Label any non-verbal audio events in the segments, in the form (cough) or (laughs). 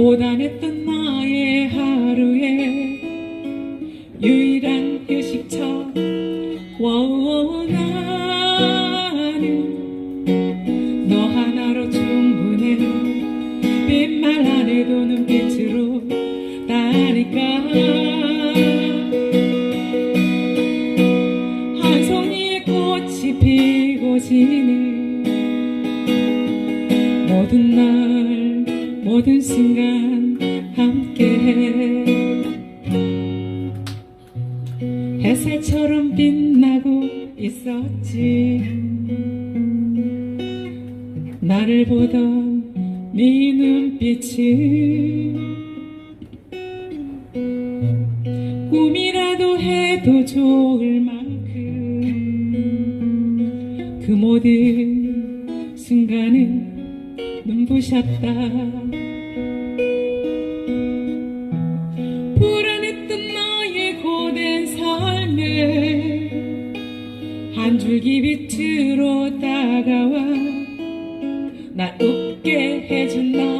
고 나를 보던 네 눈빛은 꿈이라도 해도 좋을 만큼 그 모든 순간은 눈부셨다. 불안했던 너의 고된 삶에 한 줄기 빛으로 다가와 날 웃게 해준 너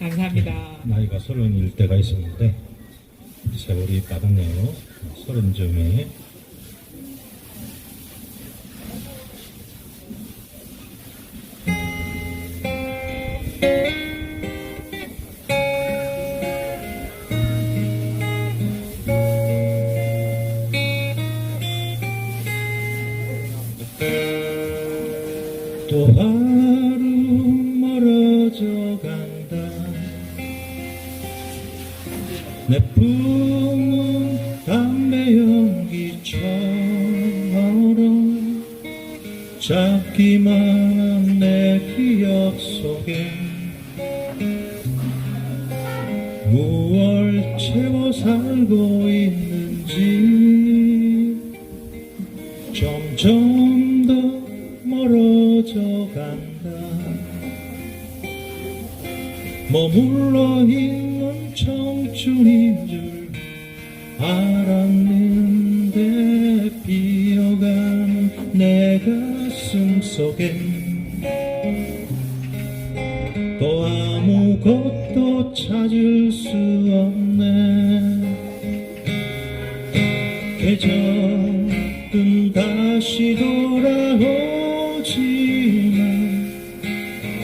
감사합니다. 나이가 서른일 때가 있었는데 세월이 빠르네요. 서른 쯤에 무얼 채워 살고 있는지. 점점 더 멀어져 간다. 머물러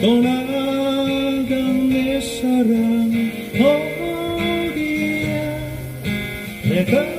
떠나간 내 사랑 어디야? 내가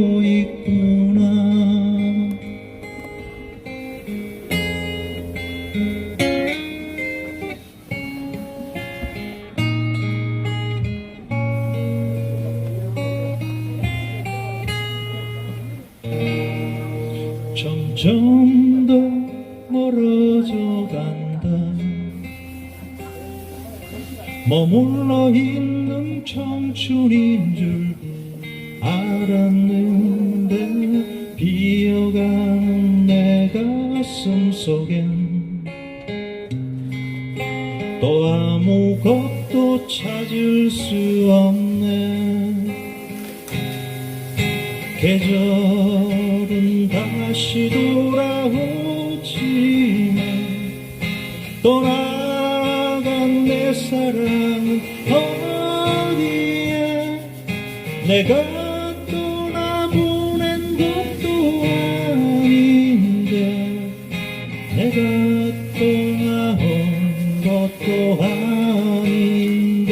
청춘인 줄 알았는데 비어가는 내 가슴 속엔 또 아무것도 것도 아닌데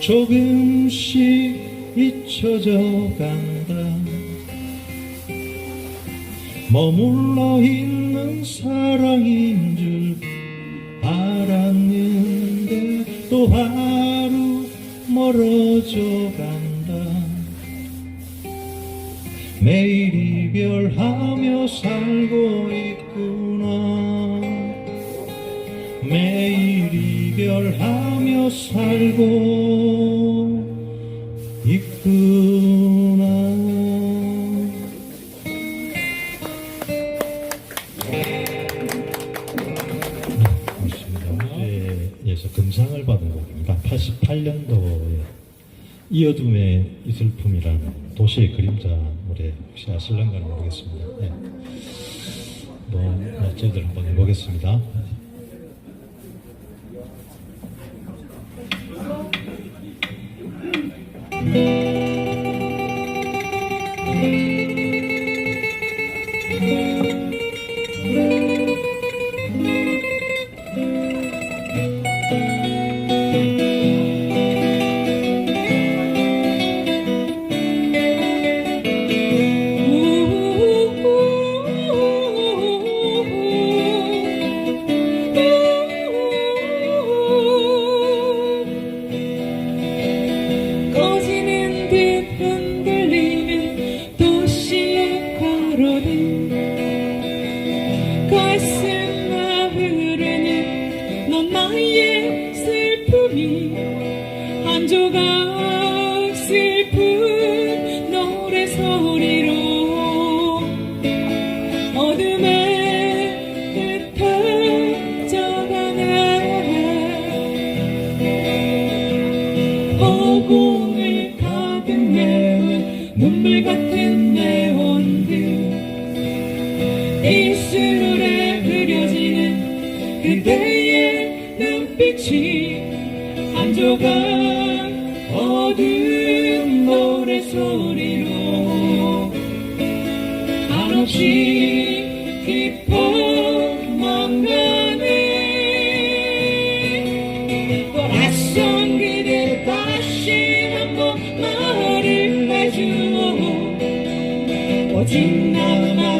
조금씩 잊혀져 간다. 머물러 있는 사랑인 줄 알았는데 또 하루 멀어져 간다. 매일 이별하며 살고 살고 있구나. 어제에서 금상을 받은 곡입니다. 88년도에 이어둠의 이슬픔이라는 도시의 그림자 노래 혹시 아실런가는 모르겠습니다. 네. 뭐, 어, 저희들 한번 해보겠습니다. 빛이 한 조각 어두운 노래소리로 한없이 깊어만 가네. 또 낯선 그대 다시 한번 말을 해주오 오직 나만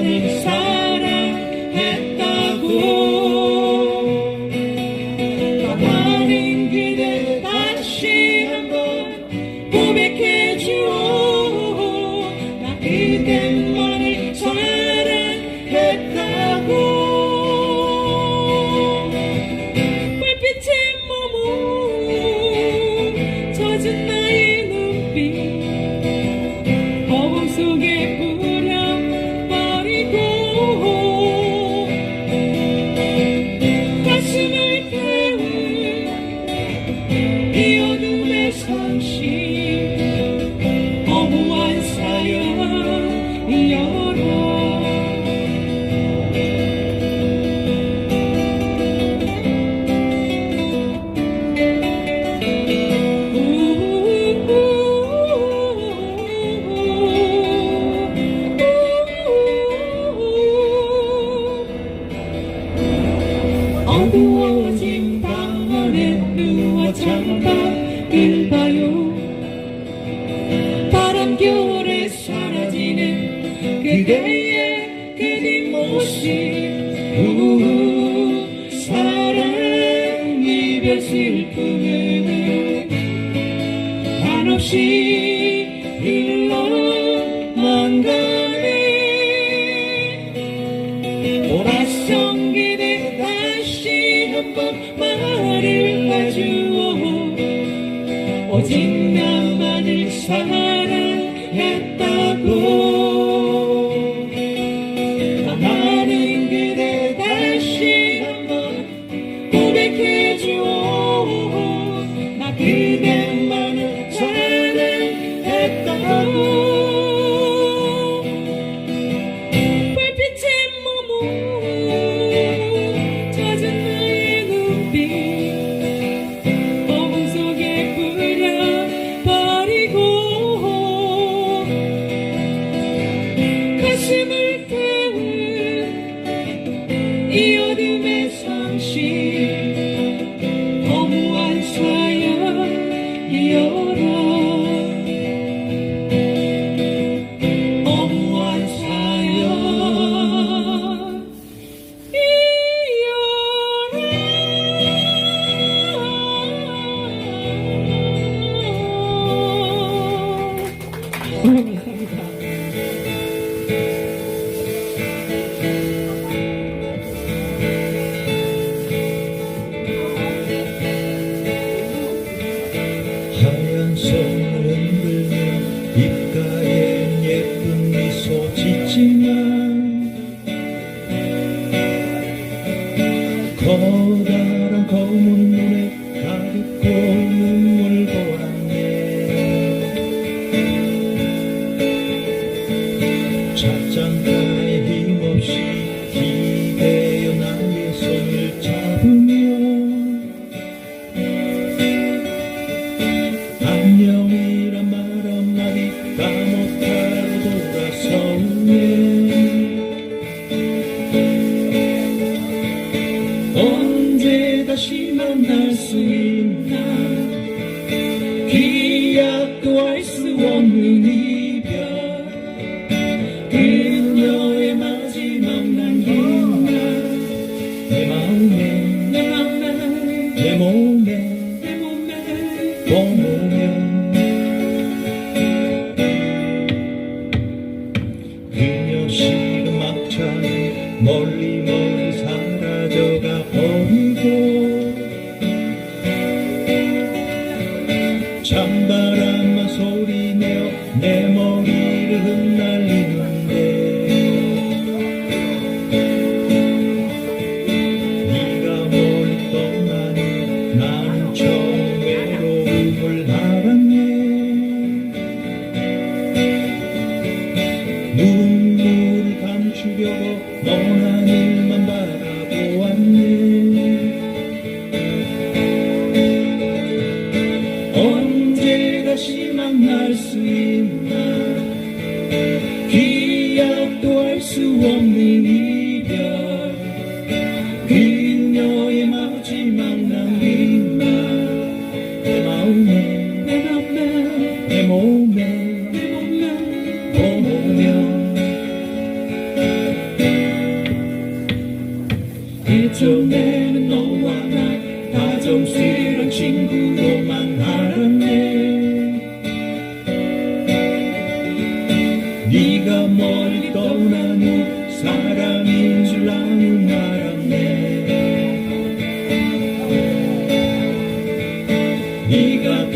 station. 이별 슬픔에는 한없이 (laughs) When 멀리 멀리 lonely. 一个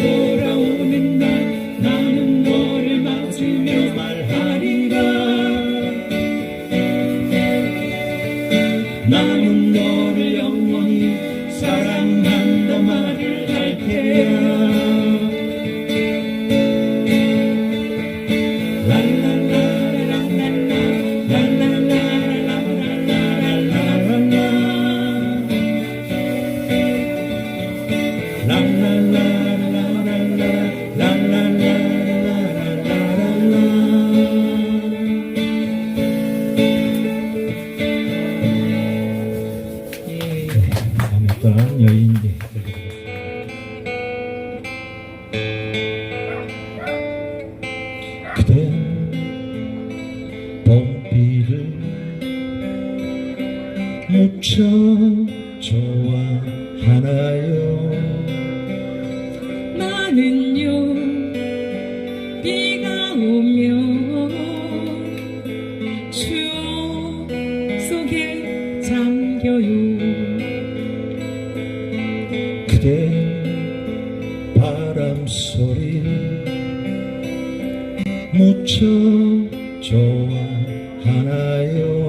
여인이 그 좋아하나요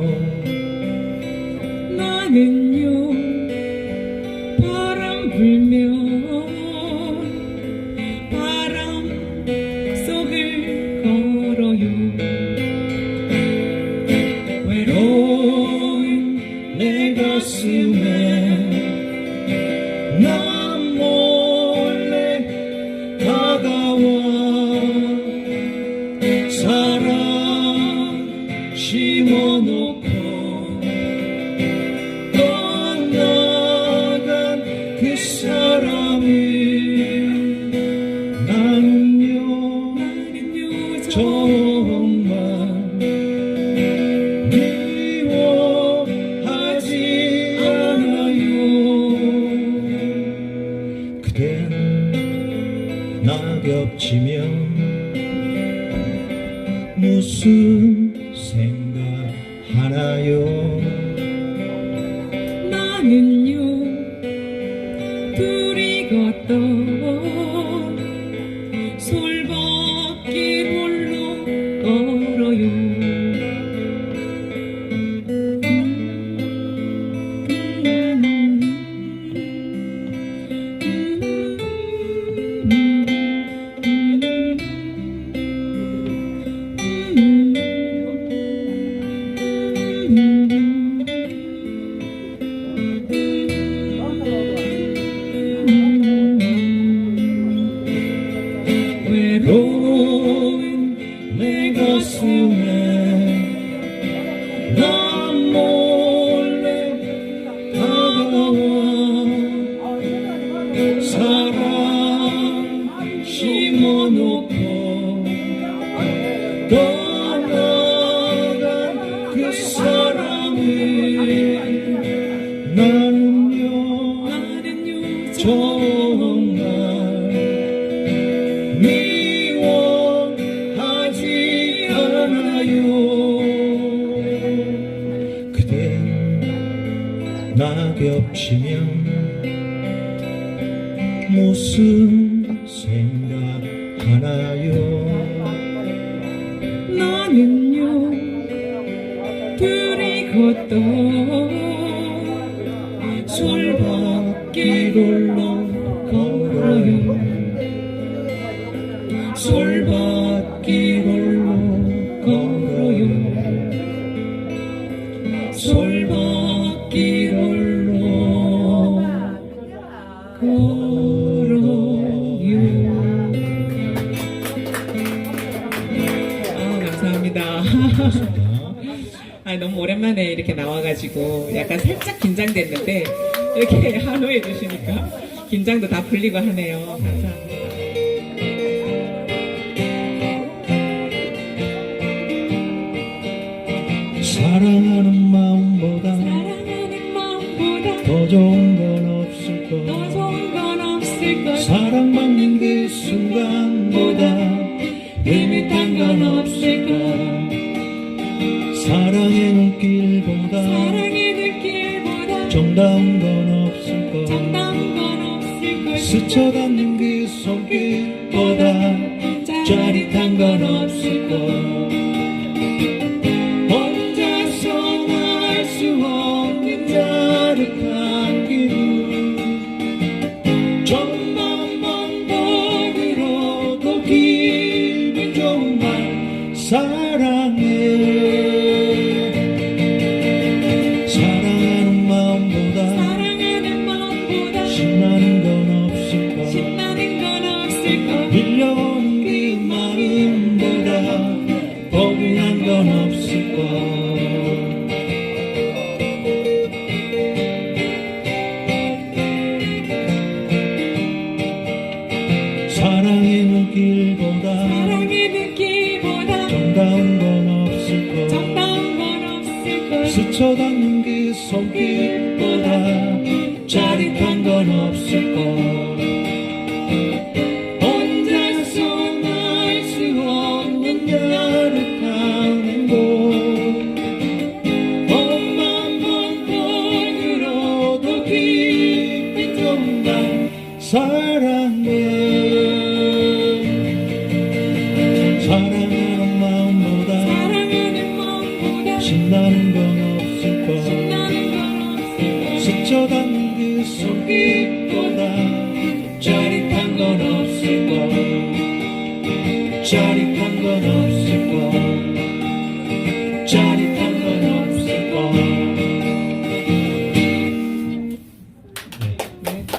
낙엽치면 무슨 생각하나요? 나는요 둘이 걷던 솔밭길 홀로 걸어요. 솔밭길 너무 오랜만에 이렇게 나와가지고 약간 살짝 긴장됐는데 이렇게 (laughs) 한호해 주시니까 긴장도 다 풀리고 하네요. 감사합니다. 사랑하는 마음보다 사랑하는 마음보다 더 좋은 건 없을 더거 좋은 건 없을 것 사랑받는 그 순간보다 의미탄 건 없을 것 사랑의 눈길보다 사랑의 눈길보다 정다운 건 없을 거 정다운 건 없을 것 스쳐가는 그 손길보다 짜릿한 건 없을 거